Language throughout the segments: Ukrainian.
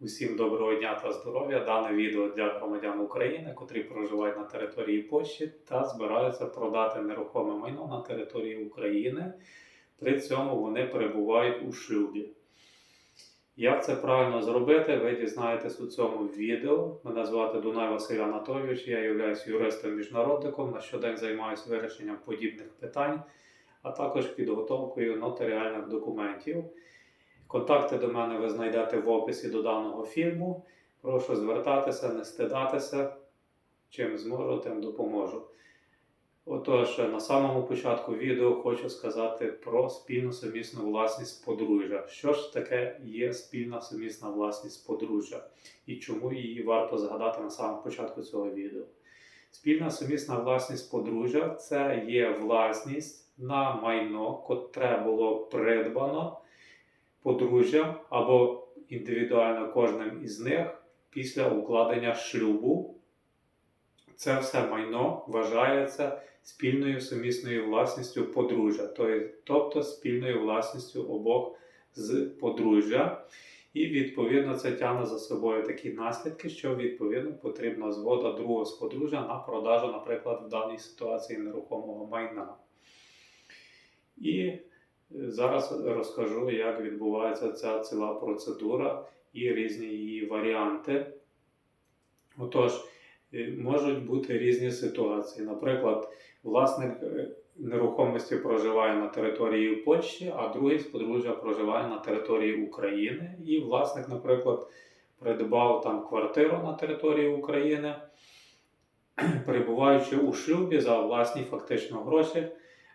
Усім доброго дня та здоров'я. Дане відео для громадян України, котрі проживають на території Польщі та збираються продати нерухоме майно на території України. При цьому вони перебувають у шлюбі. Як це правильно зробити, ви дізнаєтесь у цьому відео. Мене звати Дунай Василь Анатолійович, я являюсь юристом-міжнародником, на щодень займаюся вирішенням подібних питань, а також підготовкою нотаріальних документів. Контакти до мене ви знайдете в описі до даного фільму. Прошу звертатися, не стидатися. Чим зможу, тим допоможу. Отож, на самому початку відео хочу сказати про спільну сумісну власність подружжя. Що ж таке є спільна сумісна власність подружжя і чому її варто згадати на самому початку цього відео? Спільна сумісна власність подружжя це є власність на майно, котре було придбано подружжям або індивідуально кожним із них після укладення шлюбу. Це все майно вважається спільною сумісною власністю подружжя, тобто спільною власністю обох з подружжя. І відповідно це тягне за собою такі наслідки, що відповідно потрібна згода другого з подружжя на продажу, наприклад, в даній ситуації нерухомого майна. І Зараз розкажу, як відбувається ця ціла процедура і різні її варіанти. Отож, можуть бути різні ситуації. Наприклад, власник нерухомості проживає на території Польщі, а другий з подружжя проживає на території України. І власник, наприклад, придбав там квартиру на території України, перебуваючи у шлюбі за власні фактично гроші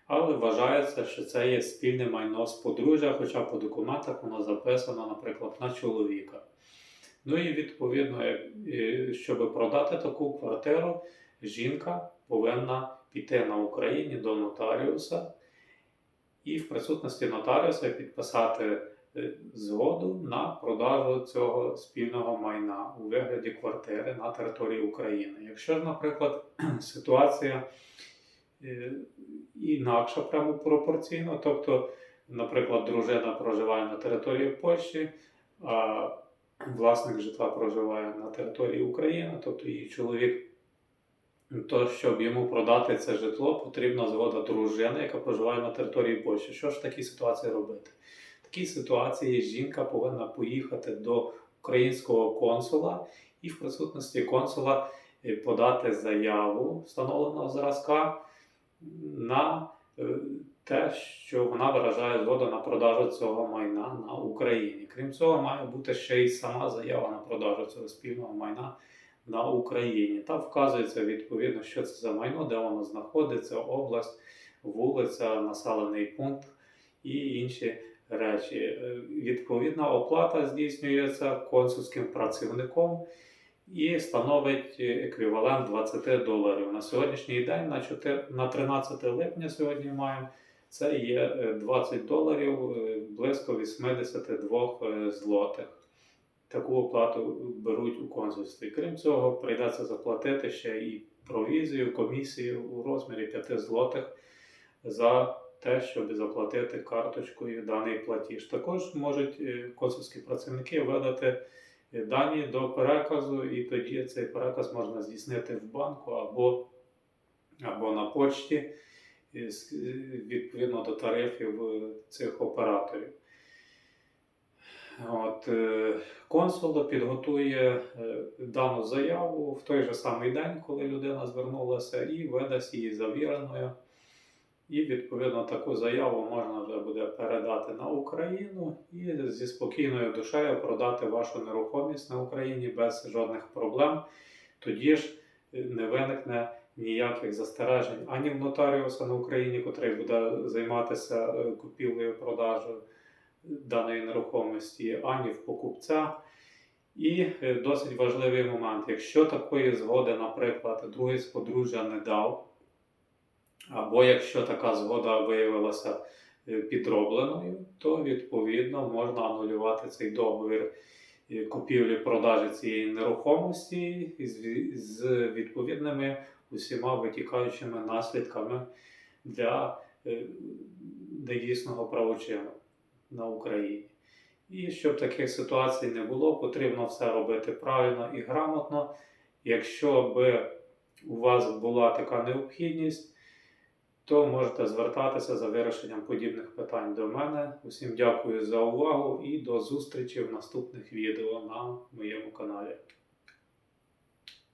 але вважається, що це є спільне майно з подружжя, хоча по документах воно записано, наприклад, на чоловіка. Ну і відповідно, щоб продати таку квартиру, жінка повинна піти на Україні до нотаріуса і в присутності нотаріуса підписати е, згоду на продажу цього спільного майна у вигляді квартири на території України. Якщо ж, наприклад, ситуація Е, інакша прямо пропорційно. Тобто, наприклад, дружина проживає на території Польщі, а власник житла проживає на території України, тобто її чоловік. То, щоб йому продати це житло, потрібна згода дружини, яка проживає на території Польщі. Що ж в такій ситуації робити? В такій ситуації жінка повинна поїхати до українського консула і в присутності консула е, подати заяву встановленого зразка на е, те, що вона виражає згоду на продажу цього майна на Україні. Крім цього, має бути ще й сама заява на продажу цього спільного майна на Україні. Там вказується відповідно, що це за майно, де воно знаходиться, область, вулиця, населений пункт і інші речі. Е, відповідна оплата здійснюється консульським працівником і становить еквівалент 20 доларів. На сьогоднішній день, на 4, на 13 липня сьогодні маємо, це є 20 доларів е, близько 82 е, злотих. Таку оплату беруть у консульстві. Крім цього, прийдеться заплатити ще і провізію, комісію у розмірі 5 злотих за те, щоб заплатити карточкою даний платіж. Також можуть е, консульські працівники видати дані до переказу, і тоді цей переказ можна здійснити в банку або або на почті відповідно до тарифів цих операторів. От, е, Консул підготує е, дану заяву в той же самий день, коли людина звернулася, і видасть її завіреною. І, відповідно, таку заяву можна вже буде передати на Україну і зі спокійною душею продати вашу нерухомість на Україні без жодних проблем. Тоді ж не виникне ніяких застережень ані в нотаріуса на Україні, котрий буде займатися е, купівлею продажу даної нерухомості, ані в покупця. І е, досить важливий момент: якщо такої згоди, наприклад, другий з подружжя не дав. Або якщо така згода виявилася е, підробленою, то відповідно можна анулювати цей договір е, купівлі-продажі цієї нерухомості з відповідними усіма витікаючими наслідками для е, недійсного правочину на Україні. І щоб таких ситуацій не було, потрібно все робити правильно і грамотно. Якщо би у вас була така необхідність, то можете звертатися за вирішенням подібних питань до мене. Усім дякую за увагу і до зустрічі в наступних відео на моєму каналі.